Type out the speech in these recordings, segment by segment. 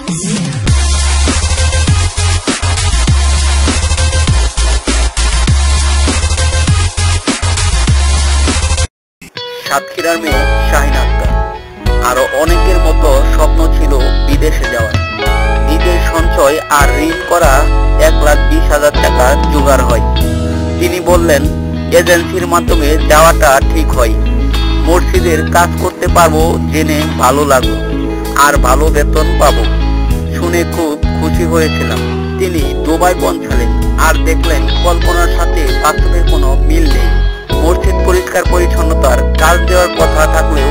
সাতক্ষীরার মেয়ে শাহিন আক্তার। আরও অনেকের মতো স্বপ্ন ছিল বিদেশে যাওয়ার। নিজের সঞ্চয় আর ঋণ করা এক লাখ বিশ হাজার টাকা জোগাড় হয়। তিনি বললেন, এজেন্সির মাধ্যমে যাওয়াটা ঠিক হয়। মসজিদের কাজ করতে পারব জেনে ভালো লাগল। আর ভালো বেতন পাবো। শুনে খুব খুশি হয়েছিলাম। তিনি দুবাই পৌঁছালেন আর দেখলেন, কল্পনার সাথে বাস্তবের কোনো মিল নেই। মসজিদ পরিষ্কার পরিচ্ছন্নতার কাজ দেওয়ার কথা থাকলেও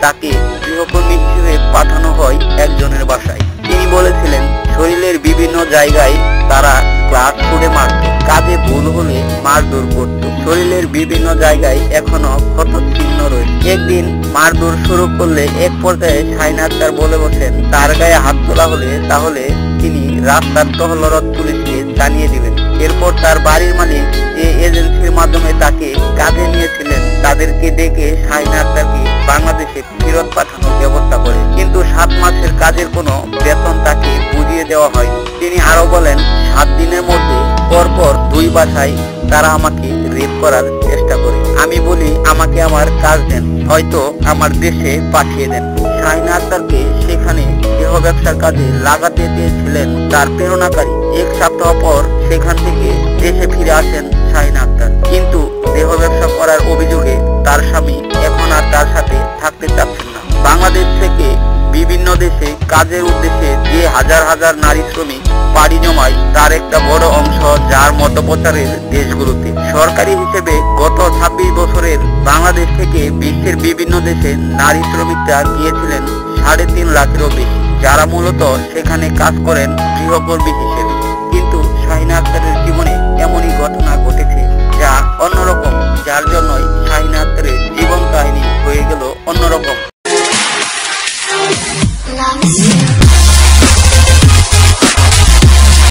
তাকে গৃহকর্মী হিসেবে পাঠানো হয় একজনের বাসায়। তিনি বলেছিলেন, শরীরের বিভিন্ন জায়গায় তারা ক্লাস ছুড়ে মারত। কাজে ভুল হলে মারধর করত। শরীরের বিভিন্ন জায়গায় এখনও ক্ষত চিহ্ন রয়েছে। একদিন মারধর শুরু করলে এক পর্যায়ে সাইন আক্তার বলে বসেন, তার গায়ে হাত তোলা হলে তাহলে তিনি রাস্তার টহলরত পুলিশকে জানিয়ে দিবেন। এরপর তার বাড়ির মালিক যে এজেন্সির মাধ্যমে তাকে কাজে নিয়েছিলেন, তাদেরকে ডেকে শাহিন আক্তারকে বাংলাদেশে ফেরত পাঠানোর ব্যবস্থা করে। কিন্তু সাত মাসের কাজের কোনো বেতন তাকে বুঝিয়ে দেওয়া হয় তিনি আরও বলেন, সাত দিনের মধ্যে পরপর দুই বাসায় তারা আমাকে রেপ করার আমি বলি, আমাকে আমার কাজ দেন, হয়তো আমার দেশে পাঠিয়ে দেন। শাহিনা আক্তারকে সেখানে দেহ ব্যবসার কাজে লাগাতে চেয়েছিলেন তার প্রেরণাকারী। এক সপ্তাহ পর সেখান থেকে দেশে ফিরে আসেন শাহিনা আক্তার। কিন্তু দেহ ব্যবসা করার অভিযোগে তার স্বামী এখন আর তার সাথে থাকতে চাচ্ছেন না। বাংলাদেশ থেকে বিভিন্ন দেশে কাজের উদ্দেশ্যে যে হাজার হাজার নারী শ্রমিক পাড়ি জমায়, তার একটা বড় অংশ যার মতপ্রচারের দেশগুলোতে। সরকারি হিসেবে ছাব্বিশ বছরের বাংলাদেশ থেকে বিশ্বের বিভিন্ন দেশে নারী শ্রমিকরা গিয়েছিলেন সাড়ে তিন লাখেরও বেশি। যারা মূলত সেখানে কাজ করেন গৃহকর্মী হিসেবে। কিন্তু শাহিনা আক্তারের জীবনে এমনই ঘটনা ঘটেছে যা অন্যরকম, যার জন্যই শাহিনা আক্তারের জীবন কাহিনী হয়ে গেল অন্যরকম.